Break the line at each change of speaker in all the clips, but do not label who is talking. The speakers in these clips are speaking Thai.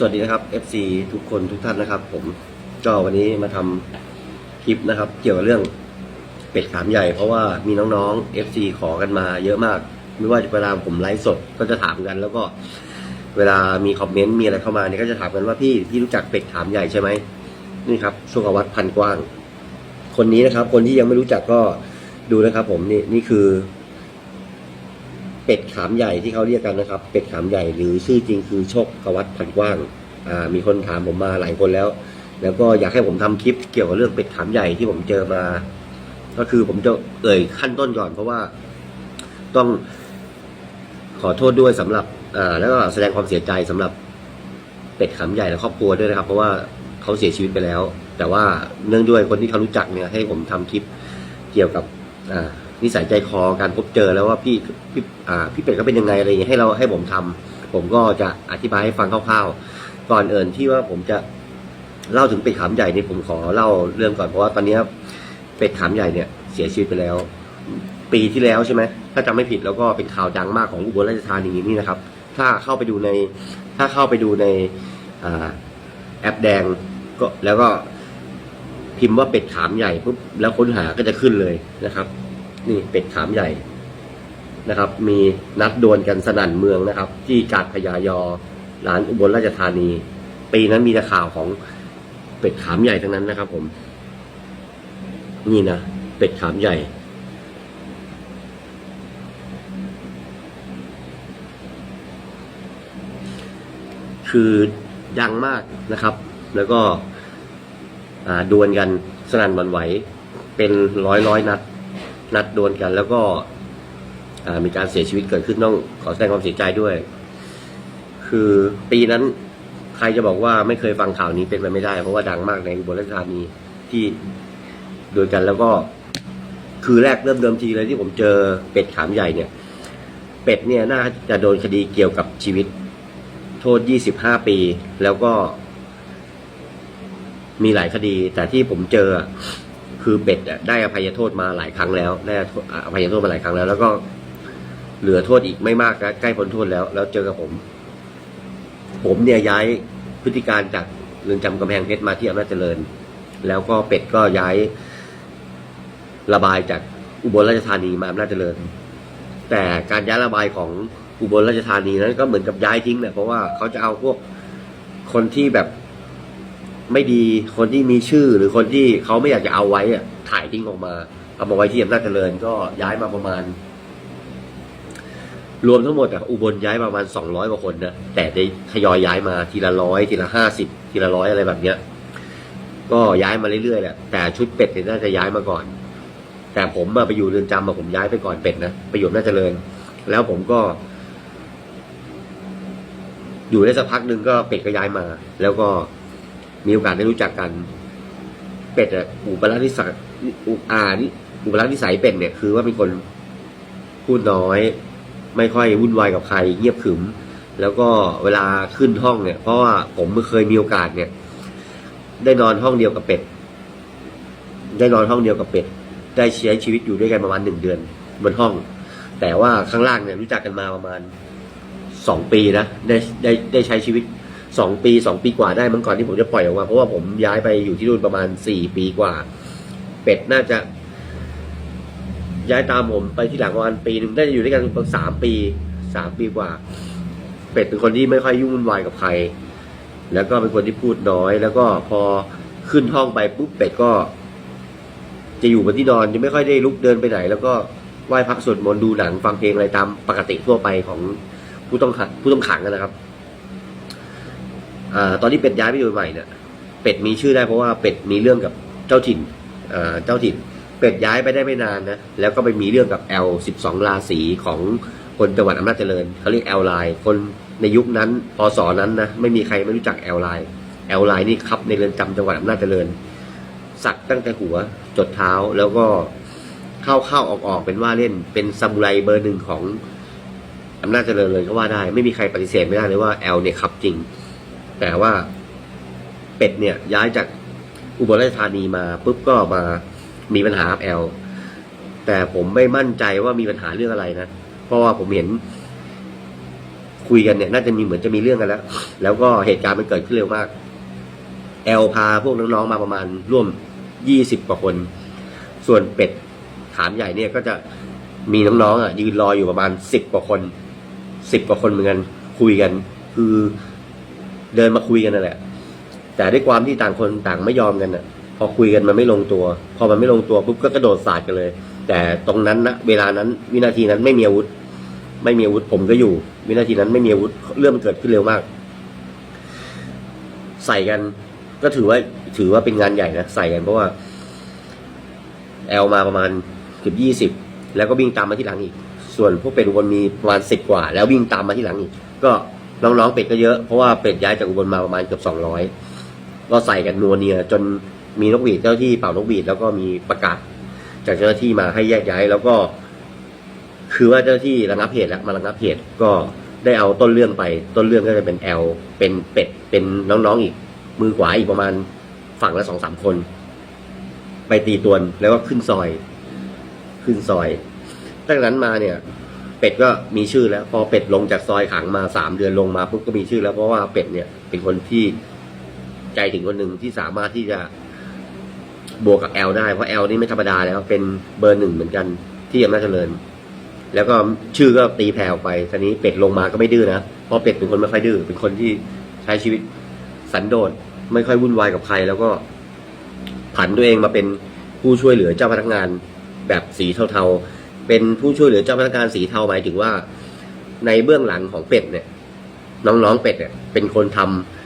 สวัสดีนะครับ FC ทุกคนทุกท่านนะครับ ผมก็วันนี้มาทำคลิปนะครับ เกี่ยวกับเรื่องเป็ดขามใหญ่ เพราะว่ามีน้องๆ FC ขอกันมาเยอะมาก ไม่ว่าจะเวลาผมไลฟ์สดก็จะถามกัน แล้วก็เวลามีคอมเมนต์มีอะไรเข้ามาเนี่ยก็จะถามกันว่าพี่พี่รู้จักเป็ดขามใหญ่ใช่ไหมนี่ครับสุขวัตพันกว้าง คนนี้นะครับ คนที่ยังไม่รู้จักก็ดูนะครับ ผมนี่นี่คือ เป็ดขามใหญ่ที่เขาเรียกกันนะครับ เป็ดขามใหญ่หรือชื่อจริงคือโชคกวัตพันกว้างอ่ามีคนถามผมมาหลายคนแล้ว แล้วก็อยากให้ผมทำคลิปเกี่ยวกับเรื่องเป็ดขามใหญ่ที่ผมเจอมา ก็คือผมจะเอ่ยขั้นต้นก่อน เพราะว่าต้องขอโทษด้วยสำหรับอ่าแล้วก็แสดงความเสียใจสำหรับเป็ดขามใหญ่และครอบครัวด้วยนะครับ เพราะว่าเขาเสียชีวิตไปแล้ว แต่ว่าเนื่องด้วยคนที่เขารู้จักเนี่ยให้ผมทำคลิปเกี่ยวกับอ่า นิสัยใจคอการพบเจอแล้วว่าพี่พี่อ่าพี่เป็ดก็เป็นยังไงอะไรอย่างเงี้ยให้เราให้ผมทำผมก็จะอธิบายให้ฟังคร่าวๆก่อนเอื่นที่ว่าผมจะเล่าถึงเป็ดขามใหญ่นี่ผมขอเล่าเรื่องก่อนเพราะว่าตอนนี้เป็ดขามใหญ่เนี่ยเสียชีวิตไปแล้ว ปีที่แล้วใช่ไหมถ้าจำไม่ผิดแล้วก็เป็นข่าวดังมากของอุบลราชธานีนี่นะครับ ถ้าเข้าไปดูใน ถ้าเข้าไปดูในอแอปแดงก็แล้วก็พิมพ์ว่าเป็ดขามใหญ่ปุ๊บแล้วค้นหาก็จะขึ้นเลยนะครับ นี่เป็ดขามใหญ่นะครับ มีนัดดวลกันสนั่นเมืองนะครับ ที่กาดพญายอร้านอุบลราชธานี ปีนั้นมีแต่ข่าวของเป็ดขามใหญ่ทั้งนั้นนะครับ ผม นี่นะเป็ดขามใหญ่คือดังมากนะครับ แล้วก็ดวลกันสนั่นวันไหว เป็นร้อยร้อยนัด นัดดวลกัน แล้วก็มีการเสียชีวิตเกิดขึ้นต้องขอแสดงความเสียใจด้วย คือปีนั้นใครจะบอกว่าไม่เคยฟังข่าวนี้เป็นไปไม่ได้ เพราะว่าดังมากในอุบลราชธานีที่โดยกันแล้วก็ คือแรกเริ่มเดิมทีเลยที่ผมเจอเป็ดขามใหญ่เนี่ย เป็ดเนี่ยน่าจะโดนคดีเกี่ยวกับชีวิต โทษ25ปี แล้วก็ มีหลายคดี แต่ที่ผมเจอ คือเป็ดได้อภัยโทษมาหลายครั้งแล้วได้อภัยโทษมาหลายครั้งแล้ว แล้วก็เหลือโทษอีกไม่มากนะใกล้พ้นโทษแล้ว แล้วเจอกับผม ผมเนี่ยย้ายพฤติการจากเรือนจำกำแพงเพชรมาที่อำนาจเจริญ แล้วก็เป็ดก็ย้าย ระบายจากอุบลราชธานีมาอำนาจเจริญ แต่การย้ายระบายของอุบลราชธานีนั้นก็เหมือนกับย้ายทิ้งแหละเพราะว่าเขาจะเอาพวกคนที่แบบ ไม่ดีคนที่มีชื่อหรือคนที่เขาไม่อยากจะเอาไว้อะถ่ายทิ้งออกมา เอามาไว้ที่อำนาจเจริญก็ย้ายมาประมาณ รวมทั้งหมดอะอุบลย้ายประมาณสองร้อยกว่าคนนะแต่ได้ทยอยย้ายมาทีละร้อยทีละห้าสิบทีละร้อยอะไรแบบเนี้ย ก็ย้ายมาเรื่อยๆแหละแต่ชุดเป็ดเนี่ยน่าจะย้ายมาก่อน แต่ผมมาไปอยู่เรือนจำมาผมย้ายไปก่อนเป็ดนะไปอยู่อำน่าจเจริญ แล้วผมก็อยู่ได้สักพักหนึ่งก็เป็ดก็ย้ายมา แล้วก็ มีโอกาสได้รู้จักกัน เป็ดอะอุปรานิสัยอุอานี่อุปรานิสัยเป็ดเนี่ยคือว่าเป็นคนพูดน้อย ไม่ค่อยวุ่นวายกับใคร เงียบขรึม แล้วก็เวลาขึ้นห้องเนี่ย เพราะว่าผมเคยมีโอกาสเนี่ย ได้นอนห้องเดียวกับเป็ด ได้นอนห้องเดียวกับเป็ด ได้ใช้ชีวิตอยู่ด้วยกันประมาณหนึ่งเดือน บนห้อง แต่ว่าข้างล่างเนี่ยรู้จักกันมาประมาณสองปีนะได้ได้ได้ใช้ชีวิต สองปีสองปีกว่าได้มื่อก่อนที่ผมจะปล่อยออกมา เพราะว่าผมย้ายไปอยู่ที่นู่นประมาณสี่ปีกว่า เป็ดน่าจะ ย้ายตามผมไปที่หลังประมาณปีหนึ่งได้อยู่ด้วยกันประมาณสามปีสามปีกว่า เป็ดเป็นคนที่ไม่ค่อยยุ่งวุ่นวายกับใคร แล้วก็เป็นคนที่พูดน้อย แล้วก็พอขึ้นห้องไปปุ๊บเป็ดก็ จะอยู่บนที่นอนจะไม่ค่อยได้ลุกเดินไปไหน แล้วก็ไหว้พระสวดมนต์ดูหนังฟังเพลงอะไรตามปกติทั่วไปของผู้ต้องขังผู้ต้องขังนะครับ อ่าตอนที่เป็ดย้ายไปอยู่ใหม่เนี่ยเป็ดมีชื่อได้เพราะว่าเป็ดมีเรื่องกับเจ้าถิ่นอ่าเจ้าถิ่น เป็ดย้ายไปได้ไม่นานนะแล้วก็ไปมีเรื่องกับ L 12 ราศีของคนจังหวัดอำนาจเจริญเขาเรียก L ไลน์คนในยุคนั้นพศนั้นนะไม่มีใครไม่รู้จัก L ไลน์ L ไลน์นี่ครับในเรือนจำจังหวัดอำนาจเจริญ สักตั้งแต่หัวจดเท้าแล้วก็เข้าเข้าออกออกเป็นว่าเล่นเป็นซามูไรเบอร์หนึ่งของอำนาจเจริญเลยก็ว่าได้ ไม่มีใครปฏิเสธไม่ได้เลยว่าแอลเนี่ยครับจริง แต่ว่าเป็ดเนี่ยย้ายจากอุบลราชธานีมาปุ๊บก็มามีปัญหากับแอลแต่ผมไม่มั่นใจว่ามีปัญหาเรื่องอะไรนะ เพราะว่าผมเห็น คุยกันเนี่ย น่าจะมีเหมือนจะมีเรื่องกันแล้ว แล้วก็เหตุการณ์มันเกิดขึ้นเร็วมาก แอลพาพวกน้องๆมาประมาณร่วมยี่สิบกว่าคน ส่วนเป็ดฐานใหญ่เนี่ยก็จะมีน้องๆอะยืนรออยู่ประมาณสิบกว่าคนสิบกว่าคนเหมือนกัน คุยกัน คือ เดินมาคุยกันนั่นแหละ แต่ด้วยความที่ต่างคนต่างไม่ยอมกันอะ พอคุยกันมันไม่ลงตัว พอมันไม่ลงตัวปุ๊บก็กระโดดสาดกันเลย แต่ตรงนั้นนะเวลานั้นวินาทีนั้นไม่มีอาวุธ ไม่มีอาวุธผมก็อยู่ วินาทีนั้นไม่มีอาวุธเรื่องมันเกิดขึ้นเร็วมาก ใส่กันก็ถือว่าถือว่าเป็นงานใหญ่นะใส่กันเพราะว่าแอลมาประมาณเกือบยี่สิบแล้วก็วิ่งตามมาที่หลังอีก ส่วนพวกเป็ดอุบลมีประมาณสิบกว่า แล้ววิ่งตามมาที่หลังอีก ก็ น้องๆเป็ดก็เยอะ เพราะว่าเป็ดย้ายจากอุบลมาประมาณเกือบสองร้อยก็ใส่กันนัวเนียจนมีนกหวีดเจ้าที่เป่านกหวีดแล้วก็มีประกาศ จากเจ้าหน้าที่มาให้แยกย้ายแล้วก็ คือว่าเจ้าหน้าที่ระงับเหตุแล้วมาระงับเหตุก็ได้เอาต้นเรื่องไป ต้นเรื่องก็จะเป็นแอลเป็นเป็ดเป็นน้องๆอีก มือขวาอีกประมาณฝั่งละสองสามคน ไปตีตวนแล้วก็ขึ้นซอย ขึ้นซอยตั้งนั้นมาเนี่ย เป็ดก็มีชื่อแล้ว พอเป็ดลงจากซอยขังมาสามเดือนลงมาปุ๊บก็มีชื่อแล้วเพราะว่าเป็ดเนี่ย เป็นคนที่ใจถึงคนหนึ่งที่สามารถที่จะบวกกับแอลได้เพราะแอลนี่ไม่ธรรมดาแล้วเป็นเบอร์หนึ่งเหมือนกันที่อำนาจเจริญ แล้วก็ชื่อก็ตีแผ่ออกไปทีนี้เป็ดลงมาก็ไม่ดื้อนะเพราะเป็ดเป็นคนไม่ค่อยดื้อเป็นคนที่ใช้ชีวิตสันโดษไม่ค่อยวุ่นวายกับใคร แล้วก็ผันตัวเองมาเป็นผู้ช่วยเหลือเจ้าพนักงานแบบสีเทาๆ เป็นผู้ช่วยเหลือเจ้าพนักงานสีเทาหมายถึงว่า ในเบื้องหลังของเป็ดเนี่ย น้องๆเป็ดเนี่ย เป็นคนท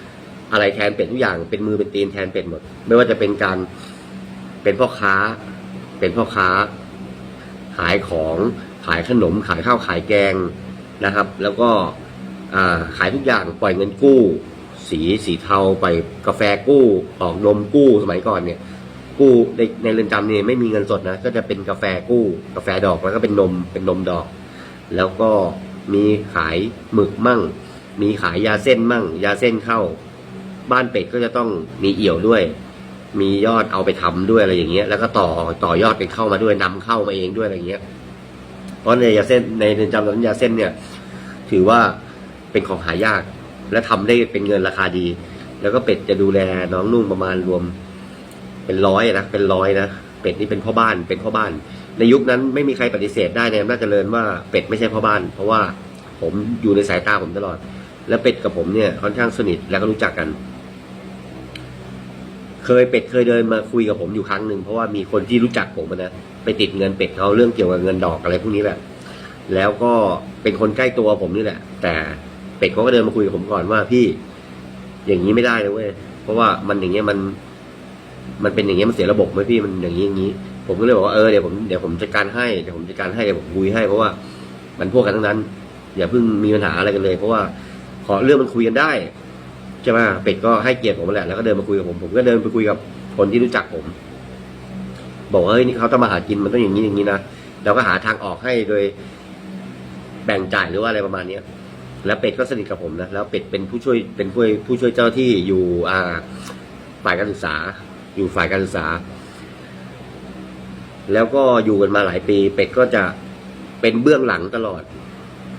ำอะไรแทนเป็ดทุกอย่าง เป็นมือเป็นตีนแทนเป็ดหมด ไม่ว่าจะเป็นการเป็นพ่อค้า เป็นพ่อค้า ขายของขายขนม ขายข้าวขายแกงนะครับ แล้วก็ขายทุกอย่างปล่อยเงินกู้ สีสีเทาปล่อยกาแฟกู้ออกนมกู้สมัยก่อนเนี่ย กู้ในในเรือนจำเนี่ยไม่มีเงินสดนะก็จะเป็นกาแฟกู้ กาแฟดอกแล้วก็เป็นนมเป็นนมดอก แล้วก็มีขายหมึกมั่ง มีขายยาเส้นมั่ง ยาเส้นเข้า บ้านเป็ดก็จะต้องมีเอี่ยวด้วย มียอดเอาไปทำด้วยอะไรอย่างเงี้ย แล้วก็ต่อต่อยอดกันเข้ามาด้วยนำเข้ามาเองด้วยอะไรอย่างเงี้ยเพราะในยาเส้นในเรือนจำนั้นยาเส้นเนี่ย ถือว่าเป็นของหายาก และทำได้เป็นเงินราคาดี แล้วก็เป็ดจะดูแลน้องนุ่งประมาณรวม เป็นร้อยนะเป็นร้อยนะเป็ดนี่เป็นพ่อบ้านเป็นพ่อบ้าน ในยุคนั้นไม่มีใครปฏิเสธได้ในอำนาจเจริญว่าเป็ดไม่ใช่พ่อบ้าน เพราะว่าผมอยู่ในสายตาผมตลอด และเป็ดกับผมเนี่ยค่อนข้างสนิทแล้วก็รู้จักกัน เคยเป็ดเคยเดินมาคุยกับผมอยู่ครั้งหนึ่งเพราะว่ามีคนที่รู้จักผมนะไปติดเงินเป็ดเขาเรื่องเกี่ยวกับเงินดอกอะไรพวกนี้แหละแล้วก็เป็นคนใกล้ตัวผมนี่แหละ แต่เป็ดเขาก็เดินมาคุยกับผมก่อนว่าพี่ อย่างนี้ไม่ได้นะเว้ยเพราะว่ามันอย่างเงี้ยมัน มันเป็นอย่างเงี้ยมันเสียระบบไหมพี่มันอย่างนี้อย่างนี้ ผมก็เลยบอกว่าเออเดี๋ยวผมเดี๋ยวผมจัดการให้เดี๋ยวผมจัดการให้เดี๋ยวผมคุยให้เพราะว่ามันพวกกันทั้งนั้น อย่าเพิ่งมีปัญหาอะไรกันเลย เพราะว่าขอเรื่องมันคุยกันได้ใช่ไหมเป็ดก็ให้เกียรติผมแหละแล้วก็เดินมาคุยกับผมผมก็เดินไปคุยกับคนที่รู้จักผม บอกว่าเฮ้ยนี่เขาต้องมาหากินมันต้องอย่างนี้อย่างนี้นะเราก็หาทางออกให้โดยแบ่งจ่ายหรือว่าอะไรประมาณเนี้ยแล้วเป็ดก็สนิทกับผมนะแล้วเป็ดเป็นผู้ช่วยเป็นผู้ผู้ช่วยเจ้าที่อยู่อ่าฝ่ายการศึกษา อยู่ฝ่ายการศึกษา แล้วก็อยู่กันมาหลายปี เป็ดก็จะเป็นเบื้องหลังตลอด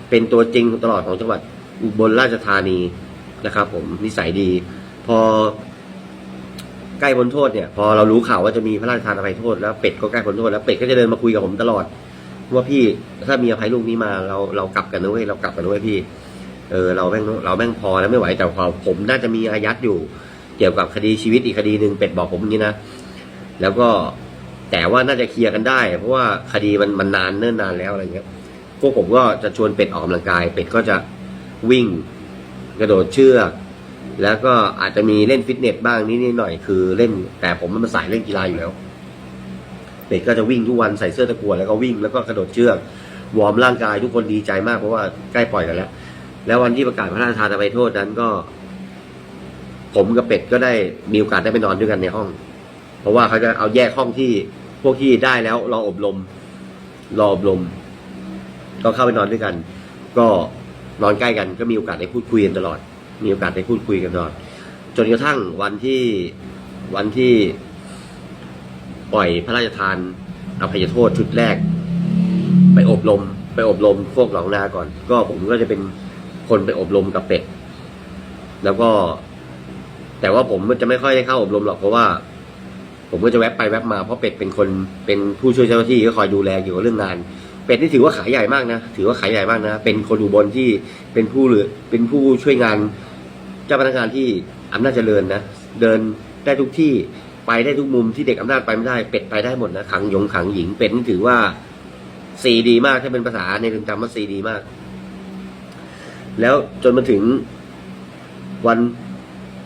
เป็นตัวจริงตลอดของจังหวัดอุบลราชธานีนะครับ ผมนิสัยดี พอใกล้พ้นโทษเนี่ยพอเรารู้ข่าวว่าจะมีพระราชทานอภัยโทษแล้วเป็ดก็ใกล้พ้นโทษแล้วเป็ดก็จะเดินมาคุยกับผมตลอด ว่าพี่ถ้ามีอภัยลูกนี้มาเราเรากลับกันนะเว้ยเรากลับกันนะเว้ยพี่ เออเราแม่งเราแม่งพอแล้วไม่ไหวแต่พอผมน่าจะมีอายัดอยู่ เกี่ยวกับคดีชีวิตอีกคดีหนึ่งเป็ดบอกผมนี้นะ แล้วก็แต่ว่าน่าจะเคลียร์กันได้ เพราะว่าคดีมันมันนานเนิ่นนานแล้วอะไรเงี้ยพวกผมก็จะชวนเป็ดออกกำลังกาย เป็ดก็จะวิ่งกระโดดเชือกแล้วก็อาจจะมีเล่นฟิตเนสบ้างนิดๆหน่อยคือเล่น แต่ผมมันสายเล่นกีฬาอยู่แล้วเป็ดก็จะวิ่งทุกวันใส่เสื้อตะกั่วแล้วก็วิ่งแล้วก็กระโดดเชือกวอร์มร่างกายทุกคนดีใจมากเพราะว่าใกล้ปล่อยกันแล้ว แล้ววันที่ประกาศพระราชทานอภัยโทษนั้นก็ ผมกับเป็ดก็ได้มีโอกาสได้ไปนอนด้วยกันในห้อง เพราะว่าเขาจะเอาแยกห้องที่พวกที่ได้แล้วรออบรม รออบรม ก็เข้าไปนอนด้วยกัน ก็นอนใกล้กันก็มีโอกาสได้พูดคุยกันตลอด มีโอกาสได้พูดคุยกันตลอด จนกระทั่งวันที่วันที่ปล่อยพระราชทานอภัยโทษชุดแรก ไปอบรม ไปอบรมพวกหล่านาก่อน ก็ผมก็จะเป็นคนไปอบรมกับเป็ดแล้วก็ แต่ว่าผมจะไม่ค่อยได้เข้าอบรมหรอกเพราะว่า ผมก็จะแวบไปแวบมาเพราะเป็ดเป็นคนเป็นผู้ช่วยเจ้าหน้าที่ก็คอยดูแลเกี่ยวกับเรื่องงาน เป็ดนี่ถือว่าขายใหญ่มากนะถือว่าขายใหญ่มากนะเป็นคนอุบลที่เป็นผู้หรือเป็นผู้ช่วยงานเจ้าพนักงานที่อำนาจเจริญนะเดินได้ทุกที่ไปได้ทุกมุมที่เด็กอำนาจไปไม่ได้เป็ดไปได้หมดนะขังยงขังหญิงเป็ดนี่ถือว่าซีดีมากถ้าเป็นภาษาในเรือนจำว่าซีดีมาก แล้วจนมาถึงวัน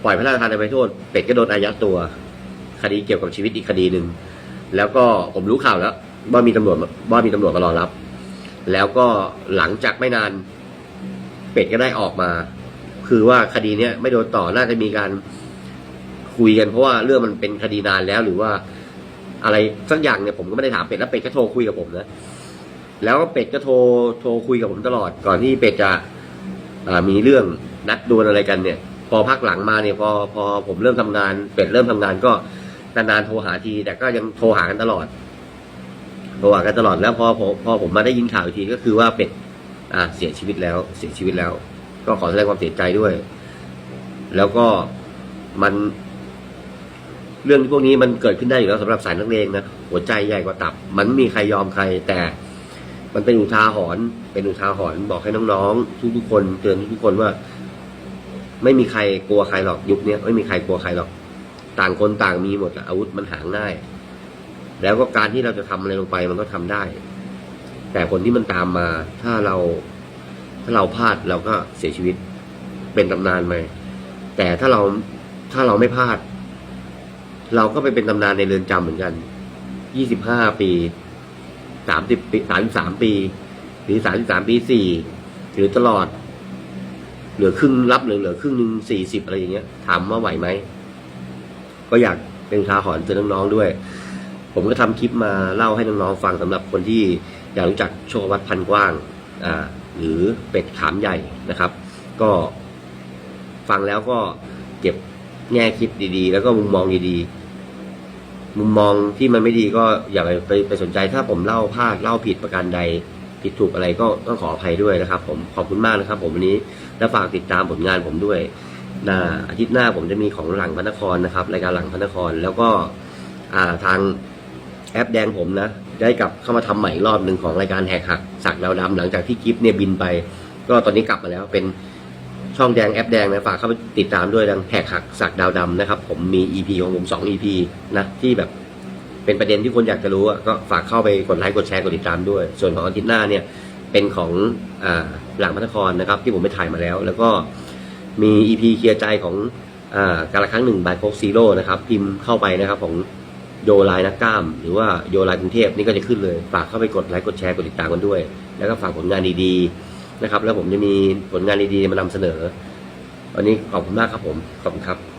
ปล่อยพระราชทานอภัยโทษ เป็ดก็โดนอายัดตัว คดีเกี่ยวกับชีวิตอีกคดีหนึ่งแล้วก็ผมรู้ข่าวแล้วว่ามีตำรวจว่ามีตำรวจมารอรับ แล้วก็หลังจากไม่นาน เป็ดก็ได้ออกมา คือว่าคดีเนี้ยไม่โดนต่อน่าจะมีการคุยกันเพราะว่าเรื่องมันเป็นคดีนานแล้วหรือว่าอะไรสักอย่างเนี่ยผมก็ไม่ได้ถามเป็ดแล้วเป็ดก็โทรคุยกับผมนะแล้วก็เป็ดก็โทรโทรคุยกับผมตลอดก่อนที่เป็ดจะมีเรื่องนัดดวลอะไรกันเนี่ย พอพักหลังมาเนี่ยพอพอผมเริ่มทำงานเป็ดเริ่มทำงานก็นานๆโทรหาที แต่ก็ยังโทรหากันตลอดโทรหากันตลอดแล้วพอพอพอผมมาได้ยินข่าวอีกทีก็คือว่าเป็ดอ่าเสียชีวิตแล้ว เสียชีวิตแล้ว ก็ขอแสดงความเสียใจด้วย แล้วก็มัน เรื่องพวกนี้มันเกิดขึ้นได้อยู่แล้วสำหรับสายนักเลงนะหัวใจใหญ่กว่าตับ มันไม่มีใครยอมใคร แต่มันเป็นอุทาหรณ์เป็นอุทาหรณ์บอกให้น้องๆทุกๆคนเตือนทุกๆคนว่า ไม่มีใครกลัวใครหรอกยุคนี้ไม่มีใครกลัวใครหรอก ต่างคนต่างมีหมดอาวุธมันหาง่าย แล้วก็การที่เราจะทำอะไรลงไปมันก็ทำได้ แต่ผลที่มันตามมาถ้าเรา ถ้าเราพลาดเราก็เสียชีวิตเป็นตำนานไปแต่ถ้าเราถ้าเราไม่พลาด เราก็ไปเป็นตำนานในเรือนจำเหมือนกันยี่สิบห้าปีสามสิบปีสามสามปี หรือสามสิบสามปีสี่หรือตลอด เหลือครึ่งรับเหลือเหลือครึ่งหนึ่งสี่สิบอะไรอย่างเงี้ยถามว่าไหวไหมก็อยากเป็นอุทาหรณ์เตือนน้องๆด้วย ผมก็ทำคลิปมาเล่าให้น้องๆฟังสำหรับคนที่อยากรู้จักโชควัดพันกว้างอ่าหรือเป็ดขามใหญ่นะครับ ก็ฟังแล้วก็เก็บแง่คิดดีๆ แล้วก็มุมมองดีๆ มุมมองที่มันไม่ดีก็อย่าไปไปไปสนใจถ้าผมเล่าพลาดเล่าผิดประการใด ผิดถูกอะไรก็ต้องขออภัยด้วยนะครับ ผมขอบคุณมากนะครับ ผมวันนี้และฝากติดตามผลงานผมด้วยนะอาทิตย์หน้าผมจะมีของหลังพระนครนะครับ รายการหลังพระนคร แล้วก็ทางแอปแดงผมนะ ได้กลับเข้ามาทำใหม่อีกรอบหนึ่งของรายการแหกหักสักดาวดำหลังจากที่กิฟเนี่ยบินไป ก็ตอนนี้กลับมาแล้วเป็นช่องแดงแอปแดงนะฝากเข้าไปติดตามด้วยดังแหกหักสักดาวดำนะครับ ผมมี EP ของผมสอง EP นะที่แบบ เป็นประเด็นที่คนอยากจะรู้ก็ฝากเข้าไปกดไลค์กดแชร์กดติดตามด้วย ส่วนของอาทิตย์หน้าเนี่ยเป็นของอหลังพระนครนะครับ ที่ผมไปถ่ายมาแล้ว แล้วก็มี EP เคลียร์ใจของอการละครั้งหนึ่งบายโคกซีโร่นะครับพิมพ์เข้าไปนะครับของโยไลน์นักกล้าม หรือว่าโยไลน์กรุงเทพนี่ก็จะขึ้นเลย ฝากเข้าไปกดไลค์กดแชร์กดติดตามกันด้วย แล้วก็ฝากผลงานดีๆนะครับ แล้วผมจะมีผลงานดีๆมานำเสนอวันนี้ขอบคุณมากครับผมขอบคุณครับ